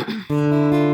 mm-hmm.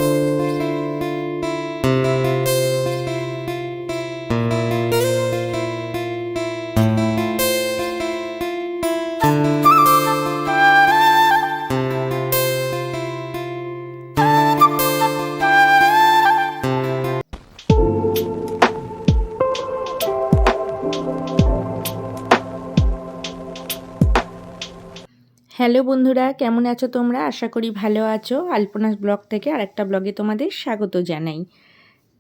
Hello বন্ধুরা, কেমন আছো তোমরা? আশা করি ভালো আছো। আলপনাস ব্লগ থেকে আরেকটা ব্লগে তোমাদের স্বাগত জানাই।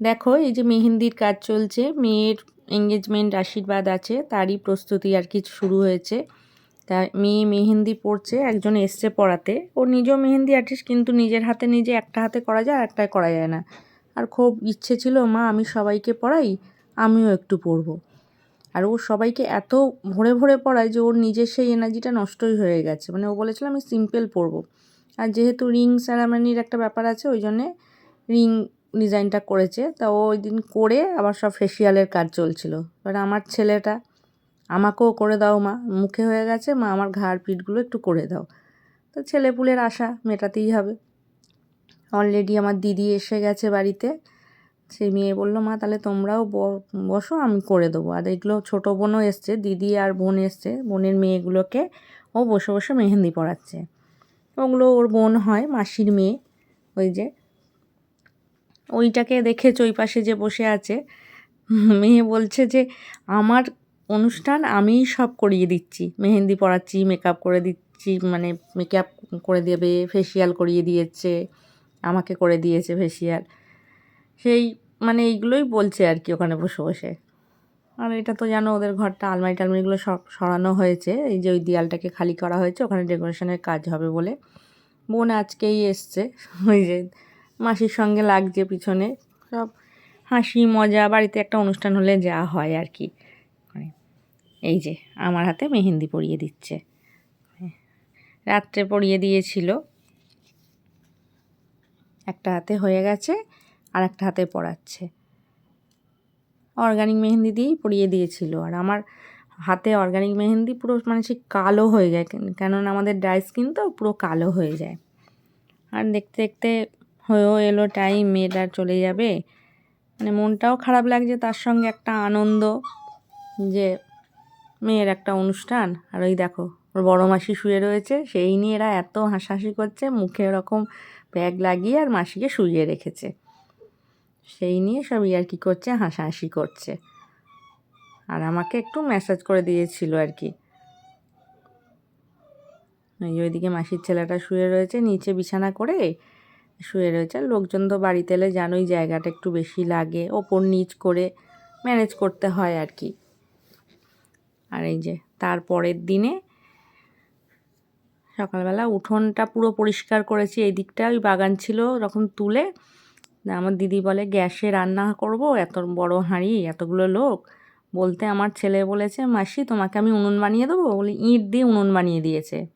দেখো, এই যে মেহেন্দির কাজ চলছে, মেয়ের এঙ্গেজমেন্ট আশীর্বাদ আছে, তারই প্রস্তুতি আর কি শুরু হয়েছে। তা মেয়ে মেহেন্দি পড়ছে একজন এসছে পড়াতে। ও নিজেও মেহেন্দি আর্টিস্ট কিন্তু নিজের হাতে নিজে একটা হাতে করা যায় একটাই করা যায় না। আর খুব ইচ্ছে ছিল, মা, আমি সবাইকে পড়াই, আমিও একটু পড়ব। আর ও সবাইকে এত ভরে ভরে পড়ায় যে ওর নিজের সেই এনার্জিটা নষ্টই হয়ে গেছে। মানে ও বলেছিল, আমি সিম্পল পরবো আর যেহেতু রিং সেরামানির একটা ব্যাপার আছে, ওই জন্যে রিং ডিজাইনটা করেছে। তা ওই দিন করে আবার সব ফেসিয়ালের কাজ চলছিল। এবার আমার ছেলেটা, আমাকেও করে দাও মা, মুখে হয়ে গেছে, মা, আমার ঘাড় পিঠগুলো একটু করে দাও। তো ছেলেপুলের আশা মেটাতেই হবে। অলরেডি আমার দিদি এসে গেছে বাড়িতে। সেই মেয়ে বলল, মা, তাহলে তোমরাও বসো, আমি করে দেবো। আর এগুলো ছোটো বোনও এসছে, দিদি আর বোন এসছে, বোনের মেয়েগুলোকে ও বসে বসে মেহেন্দি পড়াচ্ছে। ওগুলো ওর বোন হয়, মাসির মেয়ে, ওই যে। ওইটাকে দেখেছ ওই পাশে যে বসে আছে। মেয়ে বলছে যে, আমার অনুষ্ঠান আমিই সব করিয়ে দিচ্ছি। মেহেন্দি পড়াচ্ছি মেকআপ করে দিচ্ছি মানে মেকআপ করে দেবে ফেসিয়াল করিয়ে দিয়েছে, আমাকে করে দিয়েছে ফেসিয়াল সেই মানে এইগুলোই বলছে আর কি ওখানে বসে বসে। আর এটা তো জানো ওদের ঘরটা, আলমারি টালমারিগুলো সব সরানো হয়েছে। এই যে ওই দেয়ালটাকে খালি করা হয়েছে, ওখানে ডেকোরেশনের কাজ হবে বলে। বোন আজকেই এসছে, ওই যে মাসির সঙ্গে লাগছে পিছনে। সব হাসি, মজা, বাড়িতে একটা অনুষ্ঠান হলে যা হয় আর কি। মানে এই যে আমার হাতে মেহেন্দি পরিয়ে দিচ্ছে। রাত্রে পরিয়ে দিয়েছিল। একটা হাতে হয়ে গেছে। আর একটা হাতে পড়াচ্ছে। অর্গানিক মেহেন্দি দিয়েই পরিয়ে দিয়েছিল। আর আমার হাতে অর্গানিক মেহেন্দি পুরো মানে সে কালো হয়ে যায়। কেননা আমাদের ড্রাই স্কিন তো পুরো কালো হয়ে যায়। আর দেখতে দেখতে হয়েও এলো টাইম মেয়েটা চলে যাবে। মানে মনটাও খারাপ লাগছে, তার সঙ্গে একটা আনন্দ যে মেয়ের একটা অনুষ্ঠান। আর ওই দেখো, ওর বড় মাসি শুয়ে রয়েছে। সেই নিয়ে এরা এত হাসাহাসি করছে, মুখে ওরকম ব্যাগ লাগিয়ে আর মাসিকে শুয়ে রেখেছে। সেই নিয়ে সব ইয়ার্কি করছে, হাসাহাসি করছে। আর আমাকে একটু ম্যাসাজ করে দিয়েছিল আর কি। ওই ওইদিকে মাসির ছেলেটা শুয়ে রয়েছে, নিচে বিছানা করে শুয়ে রয়েছে। আর লোকজন তো বাড়িতে এলে জানোই জায়গাটা একটু বেশি লাগে, ওপর নিচ করে ম্যানেজ করতে হয় আর কি। আর এই যে তারপরের দিনে সকালবেলা উঠোনটা পুরো পরিষ্কার করেছি, এই দিকটা ওই বাগান ছিল ওরকম তুলে আমার দিদি বলে, গ্যাসে রান্না করব, এত বড় হাঁড়ি, এতগুলো লোক। বলতে আমার ছেলে বলেছে, মাসি, তোমাকে আমি উনুন বানিয়ে দেবো? বলি, ইঁট দিয়ে উনুন বানিয়ে দিয়েছে।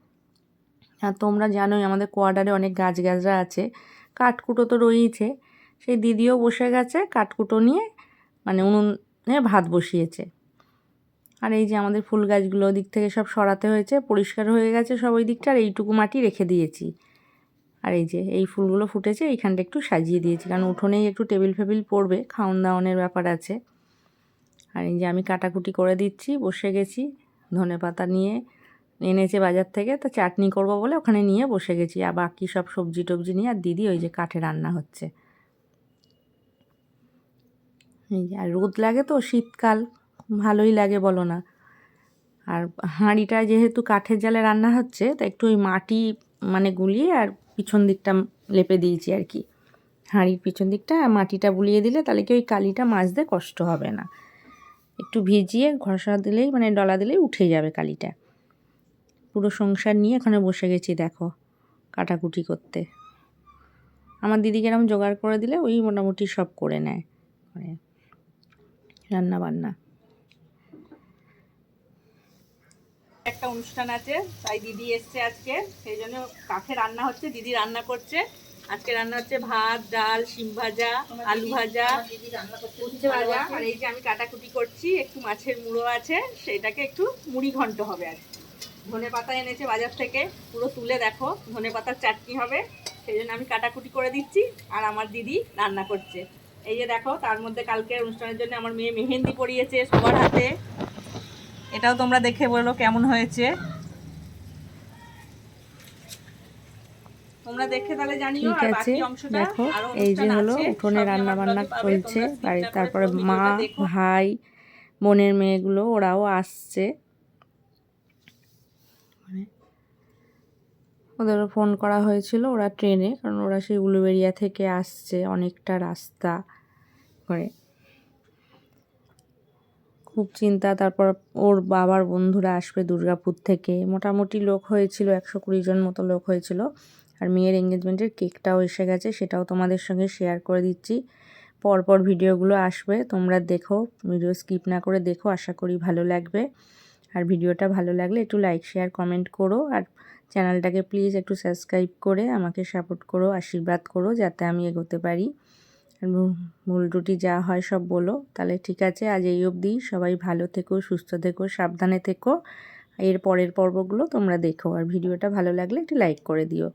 আর তোমরা জানোই, আমাদের কোয়ার্টারে অনেক গাছ গাছরা আছে, কাঠকুটো তো রয়েছে সেই দিদিও বসে গেছে, কাঠকুটো নিয়ে মানে উনুনে ভাত বসিয়েছে। আর এই যে আমাদের ফুল গাছগুলো দিক থেকে সব সরাতে হয়েছে, পরিষ্কার হয়ে গেছে সব ওই দিকটা, আর এইটুকু মাটি রেখে দিয়েছি। আর এই যে, এই ফুলগুলো ফুটেছে, এইখানটা একটু সাজিয়ে দিয়েছি। কারণ উঠোনেই একটু টেবিল ফেবিল পড়বে খাওয়ান দাওয়ানের ব্যাপার আছে। আর এই যে, আমি কাটাকুটি করে দিচ্ছি, বসে গেছি, ধনে পাতা নিয়ে এনেছে বাজার থেকে, তা চাটনি করব বলে ওখানে নিয়ে বসে গেছি। আর বাকি সব সবজি টবজি নিয়ে, আর দিদি ওই যে কাঠে রান্না হচ্ছে। এই যে, আর রোদ লাগে তো, শীতকাল, ভালোই লাগে বলো না। আর হাঁড়িটা যেহেতু কাঠের জালে রান্না হচ্ছে, তা একটু ওই মাটি মানে গুলিয়ে আর পিছন দিকটা লেপে দিয়েছি আর কি। হাঁড়ির পিছন দিকটা, মাটিটা বুলিয়ে দিলে তাহলে কি ওই কালিটা মাজতে কষ্ট হবে না। একটু ভিজিয়ে ঘষা দিলেই মানে ডলা দিলেই উঠে যাবে কালিটা। পুরো সংসার নিয়ে এখানে বসে গেছি দেখো, কাটাকুটি করতে। আমার দিদিকে এরকম জোগাড় করে দিলে ওই মোটামুটি সব করে নেয়। মানে রান্না বান্না একটা অনুষ্ঠান আছে তাই দিদি এসছে আজকে। সেই জন্য কাঠে রান্না হচ্ছে? দিদি রান্না করছে। আজকে রান্না হচ্ছে ভাত ডাল শিম ভাজা আলু ভাজা উচ্ছে ভাজা আর এই যে আমি কাটাকুটি করছি একটু মাছের মুড়ো আছে সেটাকে একটু মুড়ি ঘন্ট হবে আর ধনে পাতা এনেছে বাজার থেকে পুরো তুলে দেখো ধনে পাতার চাটনি হবে সেই জন্য আমি কাটাকুটি করে দিচ্ছি আর আমার দিদি রান্না করছে। এই যে দেখো তার মধ্যে কালকে অনুষ্ঠানের জন্য আমার মেয়ে মেহেন্দি পরিয়েছে সবার হাতে। এটাও তোমরা দেখে বলো কেমন হয়েছে। তোমরা দেখে তাহলে জানিও ঠিক আছে দেখো এই যে হলো উঠোনে রান্না বান্না চলছে তারপরে মা। ভাই বোনের মেয়েগুলো ওরাও আসছে। মানে ওদেরও ফোন করা হয়েছিল ওরা ট্রেনে কারণ ওরা সেই উলুবেড়িয়া থেকে আসছে অনেকটা রাস্তা করে। খুব চিন্তা, তারপর ওর বাবার বন্ধুরা আসবে দুর্গাপুর থেকে। মোটামুটি লোক হয়েছিল, একশো কুড়ি জন মতো লোক হয়েছিল। আর মেয়ের এঙ্গেজমেন্টের কেকটাও এসে গেছে, সেটাও তোমাদের সঙ্গে শেয়ার করে দিচ্ছি। পরপর ভিডিওগুলো আসবে, তোমরা দেখো। ভিডিও স্কিপ না করে দেখো, আশা করি ভালো লাগবে। আর ভিডিওটা ভালো লাগলে একটু লাইক শেয়ার কমেন্ট করো। আর চ্যানেলটাকে প্লিজ একটু সাবস্ক্রাইব করে আমাকে সাপোর্ট করো, আশীর্বাদ করো, যাতে আমি এগোতে পারি। আর রুটি যা হয় সব বলো। তাহলে ঠিক আছে, আজ এই অবধি। সবাই ভালো থেকো, সুস্থ থেকো, সাবধানে থেকো। এর পরের পর্বগুলো তোমরা দেখো। আর ভিডিওটা ভালো লাগলে একটি লাইক করে দিও।